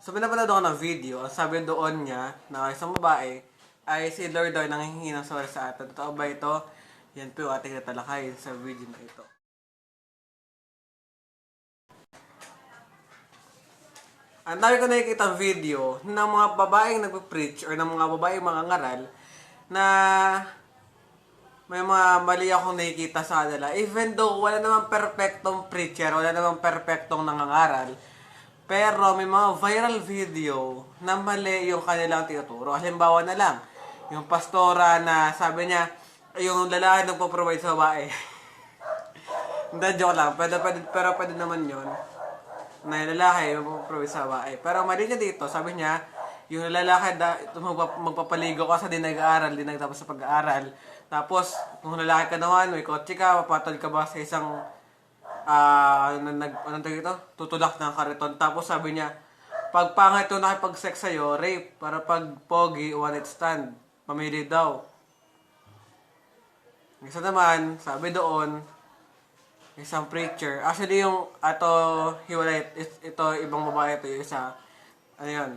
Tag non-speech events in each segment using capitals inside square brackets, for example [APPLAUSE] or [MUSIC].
So, pinapanood ako ng video. Ang sabi doon niya na isang babae ay si Lord daw nanghihingi ng sorry sa atin. Totoo ba ito? Yan po yung ating natalakayin sa video na ito. Ang dami ko nakikita video ng mga babaeng nagpe-preach or ng mga babaeng mga ngaral na may mga mali akong nakikita sa kanila. Even though wala namang perfectong preacher, wala namang perfectong nangangaral, pero may mga viral video na mali yung kanilang tinuturo. Halimbawa na lang, yung pastora na sabi niya, yung lalaki nagpo-provide sa babae. [LAUGHS] Hindi, joke lang. Pwede, pwede, pero pwede naman yun na yung lalaki magpo-provide sa babae. Pero mali niya dito, sabi niya, yung lalaki da, magpapaligo ka sa di nag-aaral, di nagtapos sa pag-aaral. Tapos, kung lalaki ka naman, may kotse ka, papatol ka ba sa isang ah uh, nag anong tawag ito? Tutulak ng kariton. Tapos sabi niya, pag pangit to nakipag-sex sa'yo, rape. Para pag pogi, one night stand. Pamili daw. Isa naman, sabi doon, isang preacher. Actually, yung ato hiwalay, it- ito, ibang babae ito, yung isa. Ano yun?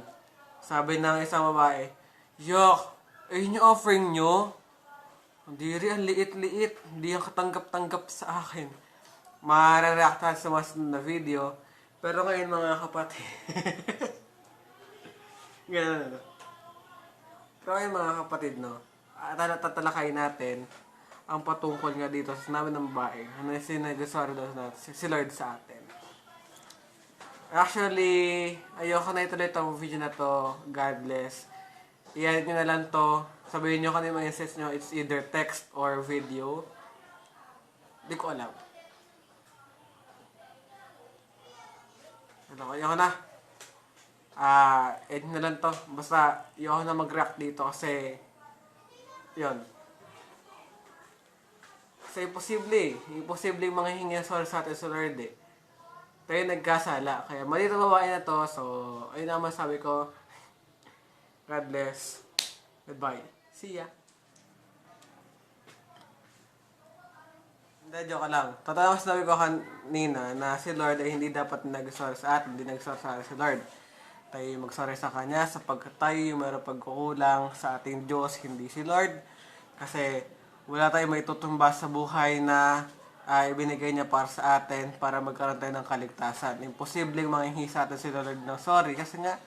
Sabi ng isang babae, Yok, ayun yung offering nyo. Hindi rin, ang liit-liit. Hindi yung katanggap-tanggap sa akin. Marareact sa mas na video. Pero ngayon mga kapatid. [LAUGHS] Ganun ano. Pero ngayon mga kapatid, no. at tatalakayin natin ang patungkol nga dito sa sinabi ng babae. Yung sinagaswari daw na si Lord sa atin. Actually, ayoko na ituloy itong video na to. God bless. I-edit nyo na lang to. Sabihin nyo yung mga message nyo. It's either text or video. Hindi ko alam. Ano, ayoko na. Ah, edit na lang to. Basta, ayoko na mag-react dito kasi, yun. Kasi imposible eh. Imposible yung mga hingi ng sorry sa atin sa Lord eh. Tayo nagkasala. Kaya mali itong babae na to. So, ayun na masabi ko. God bless. Goodbye. See ya. Hindi, joke lang. Totoo mas sabi ko kanina na si Lord ay hindi dapat nag-sorry sa atin, hindi nag-sorry si Lord. Tayo mag-sorry sa Kanya sapagkat tayo yung mayroong pagkukulang sa ating Diyos, hindi si Lord. Kasi wala tayong may tutumba sa buhay na uh, ibinigay niya para sa atin para magkaroon tayo ng kaligtasan. Imposibleng manghingi sa atin si Lord ng sorry kasi nga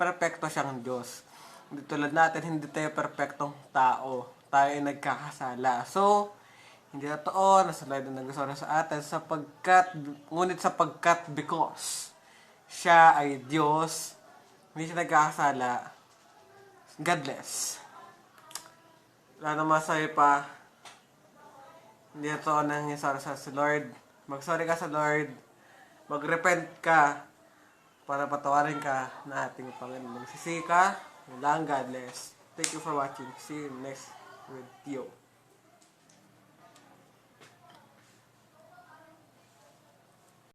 perfecto siyang Diyos. Hindi tulad natin, hindi tayo perfectong tao. Tayo ay nagkakasala. So, hindi totoo na sa Lord na nagsorry sa atin sapagkat, ngunit sapagkat because siya ay Diyos, hindi siya nagkakasala, godless. Wala na masabi pa, hindi totoo na nangyasara sa si Lord. Mag-sorry ka sa Lord, mag-repent ka, para patawarin ka na ating Panginoon. Magsisi ka, yun lang, God bless. Thank you for watching. See you next video.